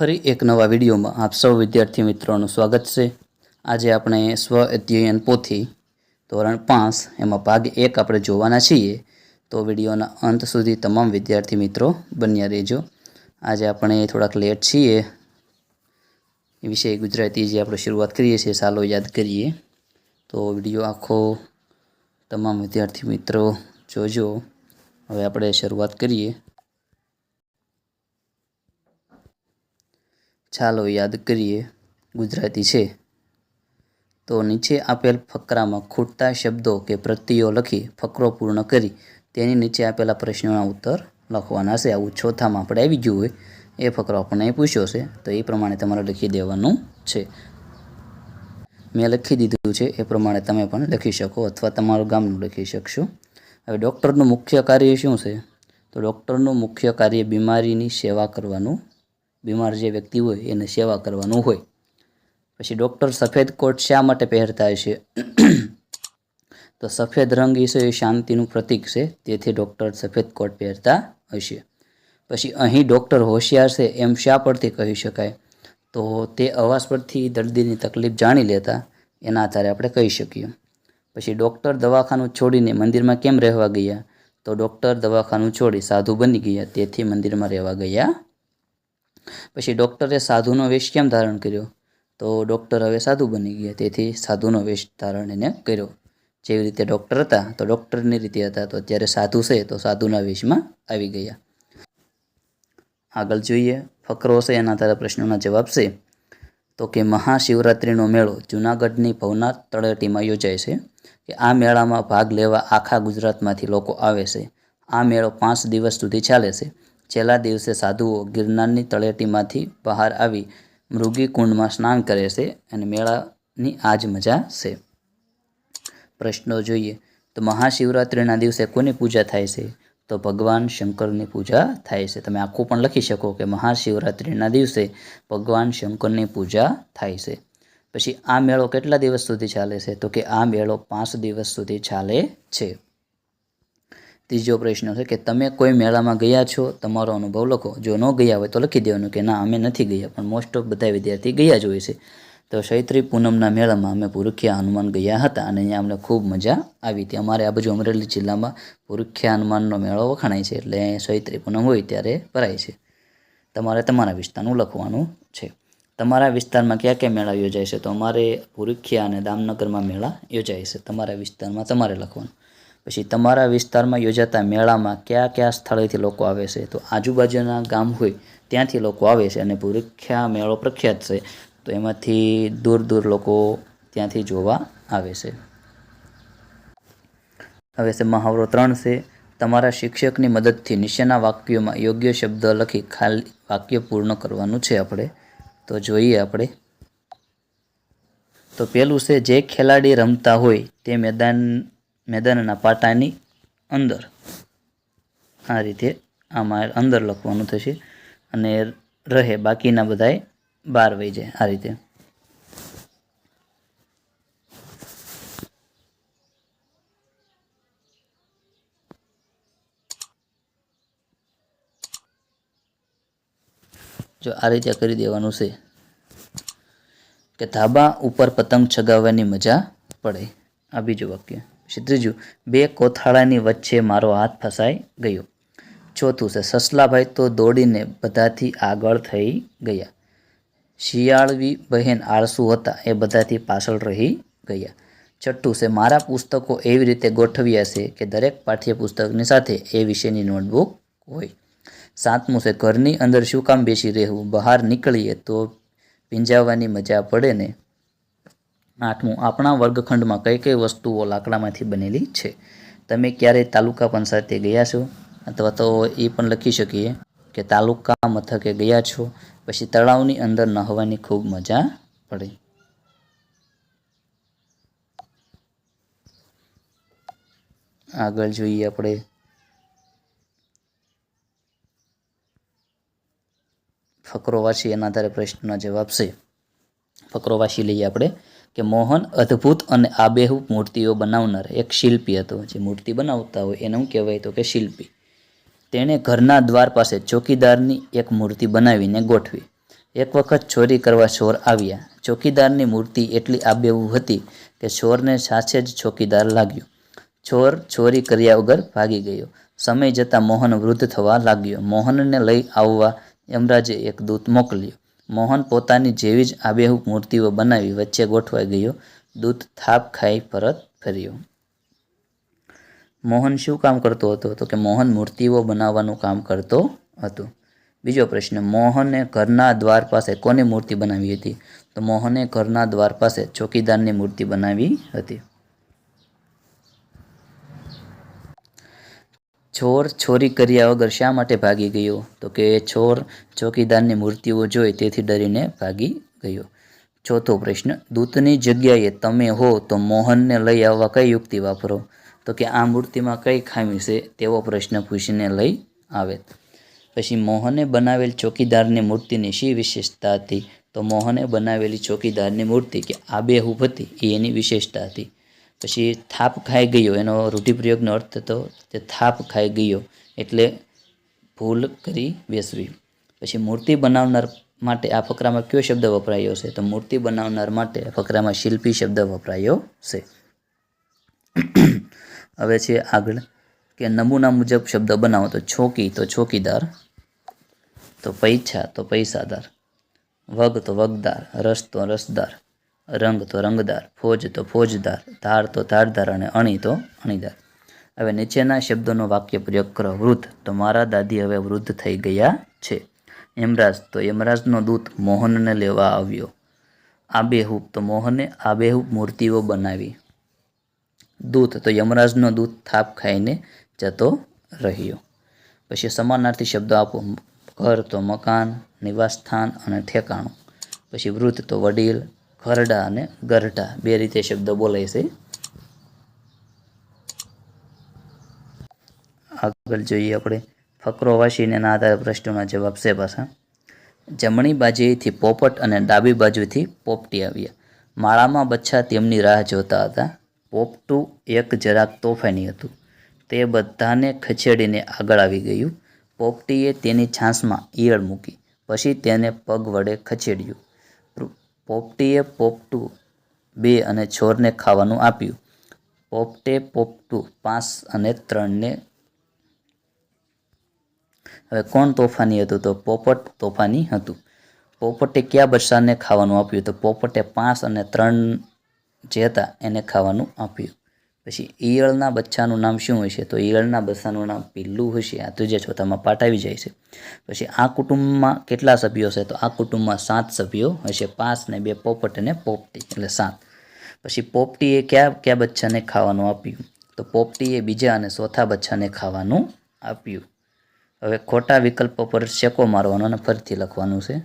ફરી એક નવા વિડીયોમાં આપ સૌ વિદ્યાર્થી મિત્રોનું સ્વાગત છે. આજે આપણે સ્વ અધ્યયન પોથી ધોરણ પાંચ એમાં ભાગ એક આપણે જોવાના છીએ. તો વિડીયોના અંત સુધી તમામ વિદ્યાર્થી મિત્રો બન્યા રહેજો. આજે આપણે થોડાક લેટ છીએ. એ વિષય ગુજરાતી જે આપણે શરૂઆત કરીએ છીએ, સાલો યાદ કરીએ. તો વીડિયો આખો તમામ વિદ્યાર્થી મિત્રો જોજો. હવે આપણે શરૂઆત કરીએ. ચાલો યાદ કરીએ, ગુજરાતી છે. તો નીચે આપેલ ફકરામાં ખૂટતા શબ્દો કે પ્રત્યયો લખી ફકરો પૂર્ણ કરી, તેની નીચે આપેલા પ્રશ્નોના ઉત્તર લખવાના છે. આવું ચોથામાં આપણે આવી ગયું હોય, એ ફકરો આપણને પૂછ્યો છે. તો એ પ્રમાણે તમારે લખી દેવાનું છે. મેં લખી દીધું છે, એ પ્રમાણે તમે પણ લખી શકો અથવા તમારું ગામનું લખી શકશો. હવે ડૉક્ટરનું મુખ્ય કાર્ય શું છે? તો ડૉક્ટરનું મુખ્ય કાર્ય બીમારીની સેવા કરવાનું બીમાર જે વ્યક્તિ હોય એને સેવા કરવાનું હોય. પછી ડૉક્ટર સફેદ કોટ શા માટે પહેરતા હશે તો સફેદ રંગ એ છે એ શાંતિનું પ્રતીક છે, તેથી ડૉક્ટર સફેદ કોટ પહેરતા હશે પછી અહીં ડૉક્ટર હોશિયાર છે, એમ શા પરથી કહી શકાય? તો તે અવાજ પરથી દર્દીની તકલીફ જાણી લેતા એના આધારે આપણે કહી શકીએ. પછી ડૉક્ટર દવાખાનું છોડીને મંદિરમાં કેમ રહેવા ગયા? તો ડૉક્ટર દવાખાનું છોડી સાધુ બની ગયા, તેથી મંદિરમાં રહેવા ગયા પછી ડૉક્ટરે સાધુનો વેશ કેમ ધારણ કર્યો? તો ડૉક્ટર હવે સાધુ બની ગયા. તેથી સાધુનો વેશ ધારણ એને કર્યો. જેવી રીતે ડૉક્ટર હતા, તો ડૉક્ટરની રીતે હતા. તો અત્યારે સાધુ છે, તો સાધુના વેશમાં આવી ગયા. આગળ જોઈએ, ફકરો છે એના તારા પ્રશ્નોના જવાબ છે. તો કે મહાશિવરાત્રિનો મેળો જૂનાગઢની ભવનાથ તળેટીમાં યોજાય છે કે આ મેળામાં ભાગ લેવા આખા ગુજરાતમાંથી લોકો આવે છે. આ મેળો પાંચ દિવસ સુધી ચાલે છે. છેલ્લા દિવસે સાધુઓ ગિરનારની તળેટીમાંથી બહાર આવી મૃગી કુંડમાં સ્નાન કરે છે અને મેળાની આ જ મજા છે. પ્રશ્નો જોઈએ, તો મહાશિવરાત્રિના દિવસે કોની પૂજા થાય છે? તો ભગવાન શંકરની પૂજા થાય છે. તમે આખું પણ લખી શકો કે મહાશિવરાત્રિના દિવસે ભગવાન શંકરની પૂજા થાય છે. પછી આ મેળો કેટલા દિવસ સુધી ચાલે છે? તો કે આ મેળો પાંચ દિવસ સુધી ચાલે છે. ત્રીજો પ્રશ્ન છે કે તમે કોઈ મેળામાં ગયા છો? તમારો અનુભવ લખો. જો ન ગયા હોય તો લખી દેવાનું કે ના, અમે નથી ગયા, પણ મોસ્ટ ઓફ બધા વિદ્યાર્થી ગયા જ હોય છે. તો ચૈત્રી પૂનમના મેળામાં અમે પુરુખ્યા હનુમાન ગયા હતા અને અહીંયા અમને ખૂબ મજા આવી હતી. અમારે આ બાજુ અમરેલી જિલ્લામાં પુરુખ્યા હનુમાનનો મેળો વખણાય છે એટલે ચૈત્રી પૂનમ હોય ત્યારે ભરાય છે. તમારે તમારા વિસ્તારનું લખવાનું છે. તમારા વિસ્તારમાં કયા કયા મેળા યોજાય છે? તો અમારે પુરુખ્યા અને દામનગરમાં મેળા યોજાય છે. તમારા વિસ્તારમાં તમારે લખવાનું. પછી તમારા વિસ્તારમાં યોજાતા મેળામાં કયા કયા સ્થળેથી લોકો આવે છે? તો આજુબાજુના ગામ હોય ત્યાંથી લોકો આવે છે અને પુરુખ્યા મેળો પ્રખ્યાત છે. તો એમાંથી દૂર દૂર લોકો ત્યાંથી જોવા આવે છે. હવે છે મહાવરો ત્રણ છે. તમારા શિક્ષકની મદદથી નીચેના વાક્યોમાં યોગ્ય શબ્દ લખી ખાલી વાક્ય પૂર્ણ કરવાનું છે આપણે. તો જોઈએ આપણે. તો પેલું છે, જે ખેલાડી રમતા હોય તે મેદાન મેદાનના પાટાની અંદર. આ રીતે આમાં અંદર લખવાનું થશે અને રહે બાકીના બધાએ બહાર વહી જાય આ રીતે. જો આ રીતે કરી દેવાનું છે કે ધાબા ઉપર પતંગ ચગાવવાની મજા પડે. આ બીજું વાક્ય. ત્રીજું બે કોથાળાની વચ્ચે મારો હાથ ફસાઈ ગયો. ચોથું છે, સસલાભાઈ તો દોડીને બધાથી આગળ થઈ ગયા. શિયાળવી બહેન આળસુ હતા, એ બધાથી પાછળ રહી ગયા. છઠ્ઠું છે, મારા પુસ્તકો એવી રીતે ગોઠવ્યા છે કે દરેક પાઠ્યપુસ્તકની સાથે એ વિશેની નોટબુક હોય. સાતમું છે, ઘરની અંદર શું કામ બેસી રહેવું? બહાર નીકળીએ તો પીંજાવવાની મજા પડે ને? આઠમું, આપણા વર્ગખંડમાં કઈ કઈ વસ્તુઓ લાકડામાંથી બનેલી છે? તમે ક્યારેય તાલુકા પંચાયતે ગયા છો? અથવા તો એ પણ લખી શકીએ કે તાલુકા મથકે ગયા છો, પછી તળાવની અંદર નહવાની ખૂબ મજા પડે. આગળ જોઈએ આપણે. ફકરો એના આધારે પ્રશ્નના જવાબ છે. ફકરો લઈએ આપણે. કે મોહન અદ્ભુત અને આબેહૂબ મૂર્તિઓ બનાવનાર એક શિલ્પી હતો. જે મૂર્તિ બનાવતા હોય એને હું કહેવાય તો કે શિલ્પી. તેણે ઘરના દ્વાર પાસે ચોકીદારની એક મૂર્તિ બનાવીને ગોઠવી. એક વખત ચોરી કરવા ચોર આવ્યા. ચોકીદારની મૂર્તિ એટલી આબેવું હતી કે ચોરને સાથે જ ચોકીદાર લાગ્યો. ચોર ચોરી કર્યા વગર ભાગી ગયો. સમય જતાં મોહન વૃદ્ધ થવા લાગ્યો. મોહનને લઈ આવવા યમરાજે એક દૂત મોકલ્યો. મોહન પોતાની જેવી જ આબેહૂબ મૂર્તિઓ બનાવી વચ્ચે ગોઠવાઈ ગયો. દૂત થાપ ખાઈ પરત ફર્યો. મોહન શું કામ કરતો હતો? તો કે મોહન મૂર્તિઓ બનાવવાનું કામ કરતો હતો. બીજો પ્રશ્ન, મોહને ઘરના દ્વાર પાસે કોની મૂર્તિ બનાવી હતી? તો મોહને ઘરના દ્વાર પાસે ચોકીદારની મૂર્તિ બનાવી હતી. ચોર છોરી કર્યા વગર શા માટે ભાગી ગયો? તો કે ચોર ચોકીદારની મૂર્તિઓ જોઈ તેથી ડરીને ભાગી ગયો. ચોથો પ્રશ્ન, દૂતની જગ્યાએ તમે હો તો મોહનને લઈ આવવા કઈ યુક્તિ વાપરો? તો કે આ મૂર્તિમાં કઈ ખામી છે? તેવો પ્રશ્ન પૂછીને લઈ આવે. પછી, મોહને બનાવેલ ચોકીદારની મૂર્તિની શી વિશેષતા હતી? તો મોહને બનાવેલી ચોકીદારની મૂર્તિ કે આબેહૂબ હતી એ એની વિશેષતા હતી. પછી થાપ ખાઈ ગયો, એનો રૂઢિપ્રયોગનો અર્થ હતો તે થાપ ખાઈ ગયો એટલે ભૂલ કરી બેસવી. પછી મૂર્તિ બનાવનાર માટે આ ફકરામાં કયો શબ્દ વપરાયો છે? તો મૂર્તિ બનાવનાર માટે ફકરામાં શિલ્પી શબ્દ વપરાયો છે. હવે છે આગળ કે નમૂના મુજબ શબ્દ બનાવો, તો છોકી, તો ચોકીદાર તો પૈછા, તો પૈસાદાર, વગ, તો વગદાર, રસ, તો રસદાર રંગ તો રંગદાર, ફોજ તો ફોજદાર, ધાર તો ધારદાર અને અણી તો અણીદાર. હવે નીચેના શબ્દોનો વાક્ય પ્રયોગ કરો વૃદ્ધ, તો મારા દાદી હવે વૃદ્ધ થઈ ગયા છે. યમરાજ, તો યમરાજનો દૂત મોહનને લેવા આવ્યો. આબેહૂબ, તો મોહને આબેહૂબ મૂર્તિઓ બનાવી. દૂત, તો યમરાજનો દૂત થાપ ખાઈને જતો રહ્યો. પછી સમાનાર્થી શબ્દો આપો. ઘર, તો મકાન, નિવાસસ્થાન અને ઠેકાણું. પછી વૃદ્ધ, તો વડીલ ઘરડા અને ગરટા બે રીતે શબ્દ બોલાય છે. આગળ જોઈએ આપણે ફકરો વાંચીને એના આધારે પ્રશ્નોના જવાબ છે પાછા. જમણી બાજુએથી પોપટ અને ડાબી બાજુથી પોપટી આવ્યા. માળામાં બચ્છા તેમની રાહ જોતા હતા. પોપટું એક જરાક તોફાની હતું. તે બધાને ખસેડીને આગળ આવી ગયું. પોપટીએ તેની છાંસમાં ઈયળ મૂકી. પછી તેને પગ વડે ખસેડ્યું. પોપટીએ પોપટું બે અને છોરને ખાવાનું આપ્યું. પોપટે પોપટું પાંચ અને ત્રણને. હવે કોણ તોફાની હતું? તો પોપટ તોફાની હતું. પોપટે કયા બચ્ચાને ખાવાનું આપ્યું? તો પોપટે પાંચ અને ત્રણ જે હતા એને ખાવાનું આપ્યું. પછી ઈયળના બચ્ચાનું નામ શું હશે તો ઈયળના બચ્ચાનું નામ પીલું હશે. આ ત્રીજા ચોથામાં પાઠ આવી જાય છે. પછી આ કુટુંબમાં કેટલા સભ્યો છે તો આ કુટુંબમાં સાત સભ્યો હશે. પાંચ ને બે પોપટ અને પોપટી, એટલે સાત. પછી પોપટીએ કયા કયા બચ્ચાને ખાવાનું આપ્યું? તો પોપટીએ બીજા અને ચોથા બચ્ચાને ખાવાનું આપ્યું. હવે ખોટા વિકલ્પો પર શેકો મારવાનો અને ફરીથી લખવાનું છે.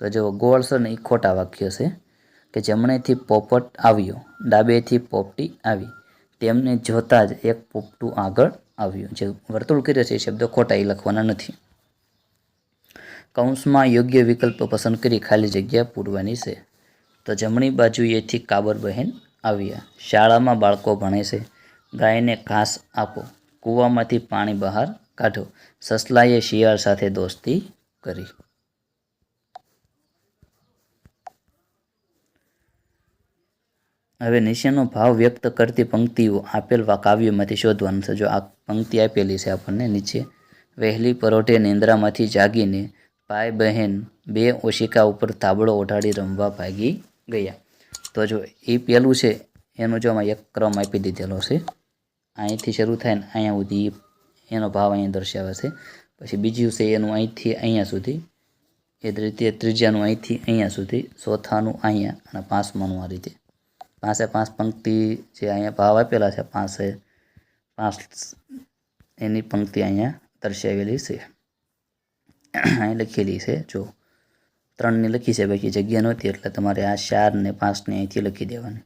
તો જો ગોળ છે ને એ ખોટા વાક્ય છે કે જમણેથી પોપટ આવ્યો, ડાબેથી પોપટી આવી. તેમને જોતાં જ એક પોપટું આગળ આવ્યું. જે વર્તુળ કર્યો છે એ શબ્દો ખોટા એ લખવાના નથી. કૌંસમાં યોગ્ય વિકલ્પ પસંદ કરી ખાલી જગ્યા પૂરવાની છે. તો જમણી બાજુએથી કાબર બહેન આવ્યા. શાળામાં બાળકો ભણે છે. ગાયને ઘાસ આપો. કૂવામાંથી પાણી બહાર કાઢો. સસલાએ શિયાળ સાથે દોસ્તી કરી. હવે નીચેનો ભાવ વ્યક્ત કરતી પંક્તિઓ આપેલ કાવ્યમાંથી શોધવાનું છે. જો આ પંક્તિ આપેલી છે આપણને નીચે વહેલી પરોઢે નિંદ્રામાંથી જાગીને ભાઈ બહેન બે ઓશિકા ઉપર તાબડો ઓઢાડી રમવા ભાગી ગયા. તો જો એ પહેલું છે, એનો જો આમાં એક ક્રમ આપી દીધેલો છે. અહીંથી શરૂ થાય ને અહીંયા સુધી એનો ભાવ અહીંયા દર્શાવે છે. પછી બીજું છે, એનું અહીંથી અહીંયા સુધી, એ જ રીતે ત્રીજાનું અહીંથી અહીંયા સુધી, ચોથાનું અહીંયા અને પાંચમાનું આ રીતે. પાંચે પાંચ પંક્તિ જે અહીંયા ભાવ આપેલા છે, પાંચે પાંચ એની પંક્તિ અહીંયા દર્શાવેલી છે. અહીં લખેલી છે, જો ત્રણની લખી છે, બાકી જગ્યા નહોતી, એટલે તમારે આ ચાર ને પાંચને અહીંથી લખી દેવાની.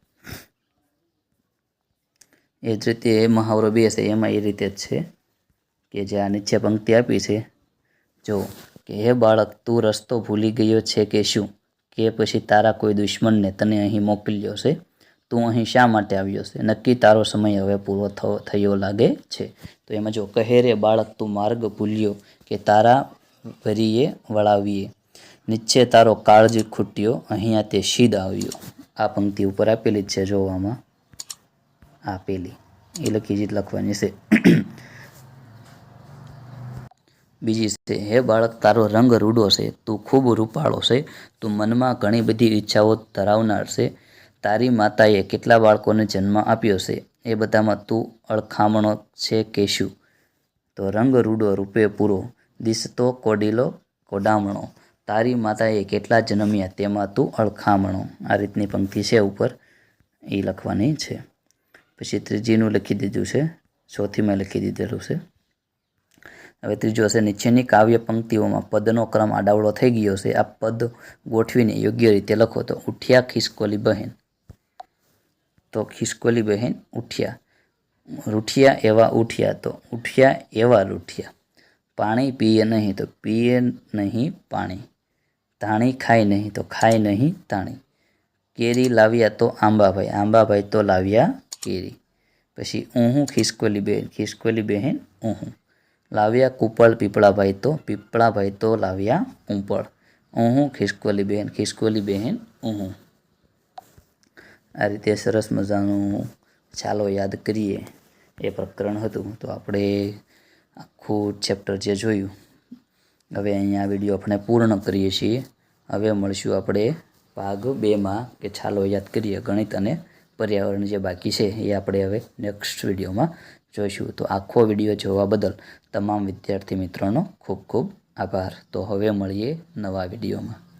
એ જ રીતે મહાવરો બે છે, એમાં એ રીતે જ છે કે જે આ નીચે પંક્તિ આપી છે, જો કે હે બાળક, તું રસ્તો ભૂલી ગયો છે કે શું? કે પછી તારા કોઈ દુશ્મનને તને અહીં મોકલ્યો છે? તું અહીં શા માટે આવ્યો છે? નક્કી તારો સમય હવે પૂરો થયો લાગે છે. તો એમાં જો, કહે રે બાળક, તું માર્ગ ભૂલ્યો કે તારા ભરીએ વળાવીએ. નીચે તારો કાળજી ખૂટ્યો, અહીંયા તે શીદ આવ્યો. આ પંક્તિ ઉપર આપેલી જ છે જોવામાં. આપેલી. એ લખી જ લખવાની છે. બીજી છે, હે બાળક, તારો રંગ રૂડો છે. તું ખૂબ રૂપાળો છે. તું મનમાં ઘણી બધી ઈચ્છાઓ ધરાવનાર છે. તારી માતાએ કેટલા બાળકોને જન્મ આપ્યો છે? એ બધામાં તું અળખામણો છે કે શું? તો રંગ રૂડો રૂપે પૂરો. દિસતો કોડીલો કોડામણો. તારી માતાએ કેટલા જન્મ્યા તેમાં તું અળખામણો. આ રીતની પંક્તિ છે ઉપર. એ લખવાની છે. પછી ત્રીજીનું લખી દીધું છે. ચોથીમાં લખી દીધેલું છે. હવે ત્રીજો હશે, નીચેની કાવ્ય પંક્તિઓમાં પદનો ક્રમ આડાવડો થઈ ગયો છે. આ પદ ગોઠવીને યોગ્ય રીતે લખો તો ઉઠ્યા ખિસકોલી બહેન. તો ખિસકોલી બહેન ઉઠ્યા. રૂઠિયા એવા ઉઠ્યા તો ઉઠ્યા એવા રૂઠિયા. પાણી પીએ નહીં તો પીએ નહીં પાણી. તાણી ખાય નહીં તો ખાય નહીં તાણી. કેરી લાવ્યા તો આંબાભાઈ આંબાભાઈ તો લાવ્યા કેરી. પછી ઊહું ખિસકોલી બહેન ખિસકોલી બહેન ઊહું. લાવ્યા કુપળ, પીપળાભાઈ તો પીપળાભાઈ તો લાવ્યા ઉંપળ ઊહું ખિસકોલી બહેન ખિસકોલી બહેન ઊહું. આ રીતે સરસ મજાનું ચાલો યાદ કરીએ. એ પ્રકરણ હતું. તો આપણે આખું ચેપ્ટર જે જોયું, હવે અહીંયા વીડિયો આપણે પૂર્ણ કરીએ છીએ. હવે મળશું આપણે ભાગ બેમાં, કે ચાલો યાદ કરીએ ગણિત અને પર્યાવરણ જે બાકી છે એ આપણે હવે નેક્સ્ટ વિડીયોમાં જોઈશું. તો આખો વીડિયો જોવા બદલ તમામ વિદ્યાર્થી મિત્રોનો ખૂબ ખૂબ આભાર. તો હવે મળીએ નવા વિડીયોમાં